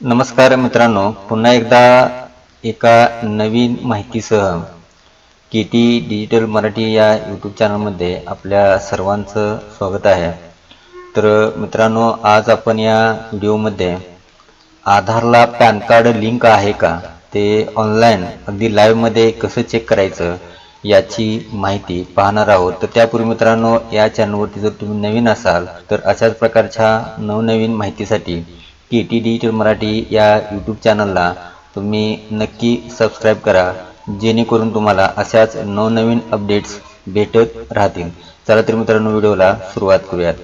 नमस्कार मित्रांनो पुन्हा एकदा एका नवीन माहितीसह के टी डिजिटल मराठी या यूट्यूब चॅनलमध्ये आपल्या सर्वांचं स्वागत आहे. तर मित्रांनो आज आपण या व्हिडिओमध्ये आधारला पॅन कार्ड लिंक आहे का ते ऑनलाईन अगदी लाईव्हमध्ये कसं चेक करायचं याची माहिती पाहणार आहोत. तर त्यापूर्वी मित्रांनो या चॅनलवरती जर तुम्ही नवीन असाल तर अशाच प्रकारच्या नवनवीन माहितीसाठी के टी डिजिटल मराठी या यूट्यूब चॅनलला तुम्ही नक्की सबस्क्राईब करा जेणेकरून तुम्हाला अशाच नवनवीन अपडेट्स भेटत राहतील. चला तर मित्रांनो व्हिडिओला सुरुवात करूयात.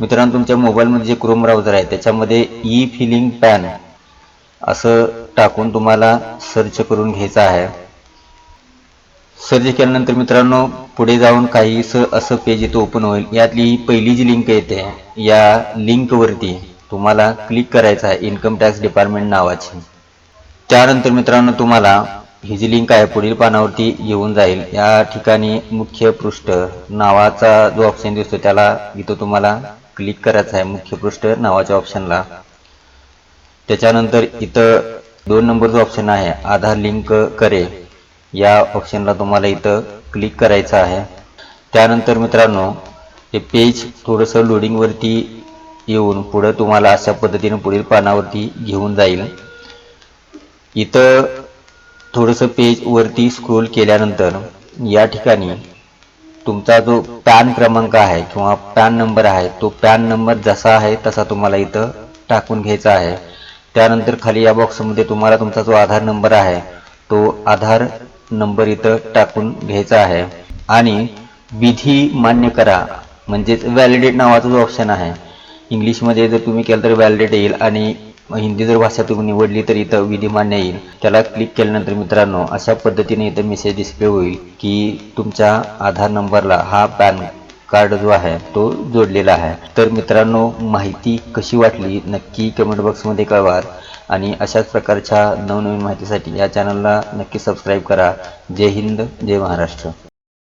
मित्रांनो तुमच्या मोबाईलमध्ये जे क्रोम ब्राउझर आहे त्याच्यामध्ये ई फिलिंग पॅन असं टाकून तुम्हाला सर्च करून घ्यायचं आहे. सर्च केल्यानंतर मित्रांनो पुढे जाऊन काहीसं असं पेज इथं ओपन होईल. यातली पहिली जी लिंक येते या लिंकवरती तुम्हाला क्लिक करायचं आहे इन्कम टॅक्स डिपार्टमेंट नावाची. त्यानंतर मित्रांनो तुम्हाला ही जी लिंक आहे पुढील पानावरती येऊन जाईल. या ठिकाणी मुख्य पृष्ठ नावाचा जो ऑप्शन दिसतो त्याला इथं तुम्हाला क्लिक करायचं आहे मुख्य पृष्ठ नावाच्या ऑप्शनला त्याच्यानंतर इथं दोन नंबर जो ऑप्शन आहे आधार लिंक करे. या ऑप्शनला तुम्हाला इथं क्लिक करायचं आहे. त्यानंतर मित्रांनो हे पेज थोडंसं लोडिंगवरती येऊन पुढं तुम्हाला अशा पद्धतीने पुढील पानावरती घेऊन जाईल. इथं थोडंसं पेज वरती स्क्रोल केल्यानंतर या ठिकाणी तुमचा जो पॅन क्रमांक आहे किंवा पॅन नंबर आहे तो पॅन नंबर जसा आहे तसा तुम्हाला इथं टाकून घ्यायचा आहे. त्यानंतर खाली या बॉक्समध्ये तुम्हाला तुमचा जो आधार नंबर आहे तो आधार नंबर इथं टाकून घ्यायचा आहे. आणि विधी मान्य करा म्हणजेच व्हॅलिडेट नावाचा जो ऑप्शन आहे इंग्लिशमध्ये जर तुम्ही केलं तर व्हॅलिडेट येईल आणि हिंदी जर भाषा तुम्ही निवडली तर इथं विधिमान्य येईल. त्याला क्लिक केल्यानंतर मित्रांनो अशा पद्धतीने इथं मेसेज डिस्प्ले होईल की तुमच्या आधार नंबरला हा पॅन कार्ड जो आहे तो जोडलेला आहे. तर मित्रांनो माहिती कशी वाटली नक्की कमेंट बॉक्समध्ये कळवा. आणि अशाच प्रकारच्या नवनवीन माहितीसाठी या चॅनलला नक्की सबस्क्राईब करा. जय हिंद जय महाराष्ट्र.